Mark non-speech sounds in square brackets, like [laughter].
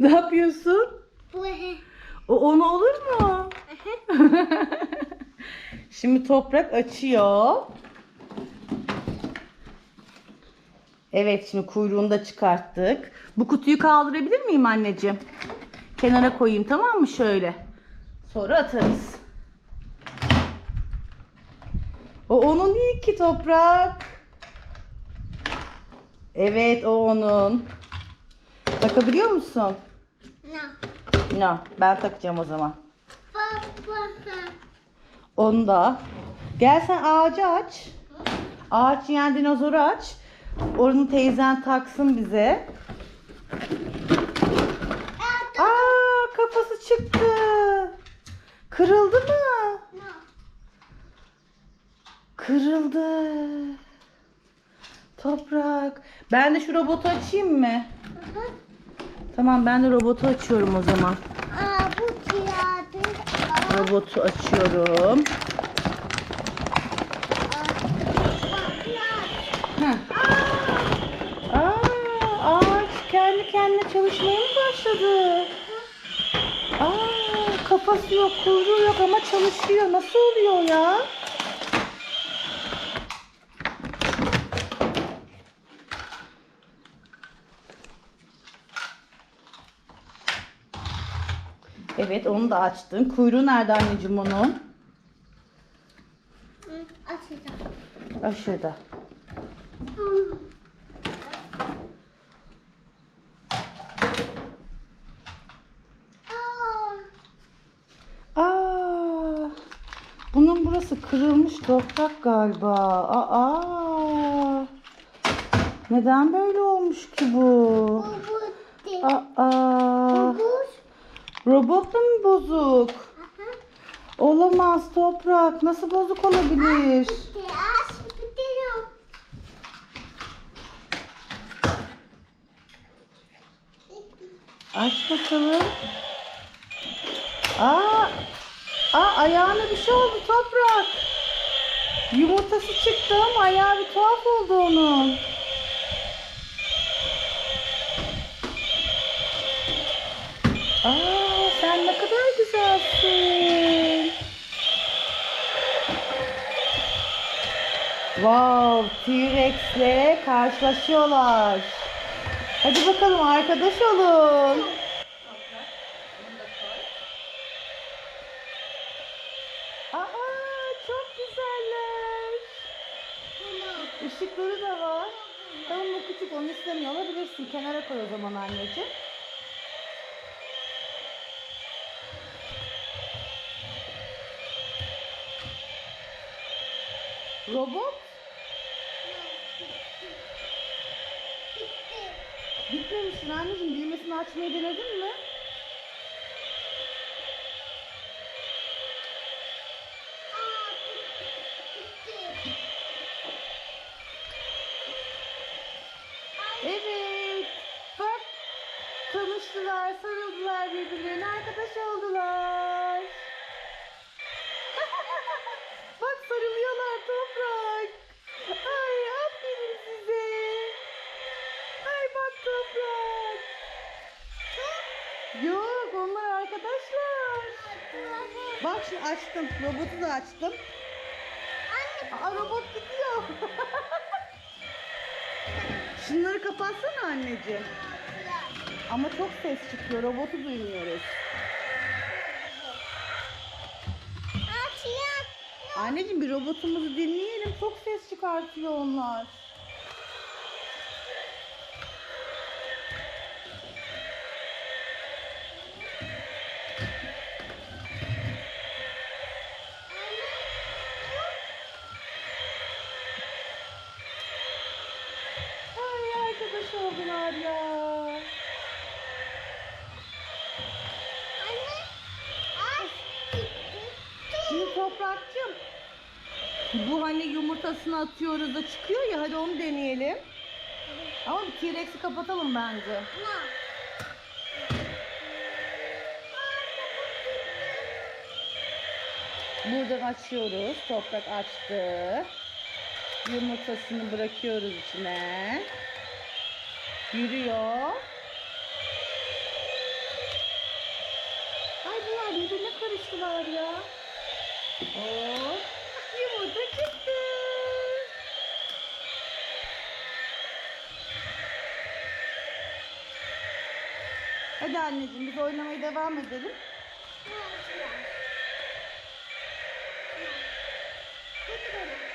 Ne yapıyorsun? O onu olur mu? [laughs] Şimdi toprak açıyor. Evet şimdi kuyruğunu da çıkarttık. Bu kutuyu kaldırabilir miyim anneciğim? Kenara koyayım tamam mı şöyle. Sonra atarız. O onun değil ki toprak. Evet o onun. Takabiliyor musun? ne? No, ben takacağım o zaman. Baba. Onu da. Gel sen ağacı aç. Ağaç yani dinozoru aç. Onu teyzen taksın bize. Aa kafası çıktı. Kırıldı mı? Kırıldı. Toprak. Ben de şu robotu açayım mı? Tamam ben de robotu açıyorum o zaman. Aa bu Robotu açıyorum. Heh. Aa, ağaç kendi kendine çalışmaya mı başladı? Aa, kafası yok, kuyruğu yok ama çalışıyor. Nasıl oluyor ya? Evet, onu da açtın. Kuyruğu nerede anneciğim onun? Açacağım. Aşağıda. Aa, bunun burası kırılmış toprak galiba. Aa, neden böyle olmuş ki bu? Aa. Robot da mı bozuk? Olamaz toprak. Nasıl bozuk olabilir? Aç bakalım. Aa, aa ayağına bir şey oldu toprak. Yumurtası çıktı ama ayağı bir tuhaf oldu onun. Aa, Wow, T-Rex'le karşılaşıyorlar. Hadi bakalım arkadaş olun. Aa, çok güzeller. Işıkları da var. Tamam o küçük onu istemiyor olabilirsin. Kenara koy o zaman anneciğim. Robot bitmemişsin anneciğim. Düğmesini açmayı denedin mi? Evet. Bak tanıştılar, sarıldılar birbirlerine, arkadaş oldular. Bak sarılıyorlar toprak. Ay aferin size. Ay bak toprak. Yok onlar arkadaşlar. Bak şimdi açtım. Robotu da açtım. Anne. Aa robot gidiyor. Şunları kapatsana anneciğim. Ama çok ses çıkıyor. Robotu duymuyoruz. Anneciğim bir robotumuzu dinleyelim. Çok ses çıkartıyor onlar. Arkadaş oldular ya. Şimdi toprakçım. Bu hani yumurtasını atıyoruz da çıkıyor ya hadi onu deneyelim. Ama bir T-Rex'i kapatalım bence. Buradan açıyoruz. Toprak açtı. Yumurtasını bırakıyoruz içine. Yürüyor. Ay bunlar birbirine karıştılar ya. Hop. Yumurta çıktı. Hadi anneciğim biz oynamaya devam edelim. Hadi. Hadi.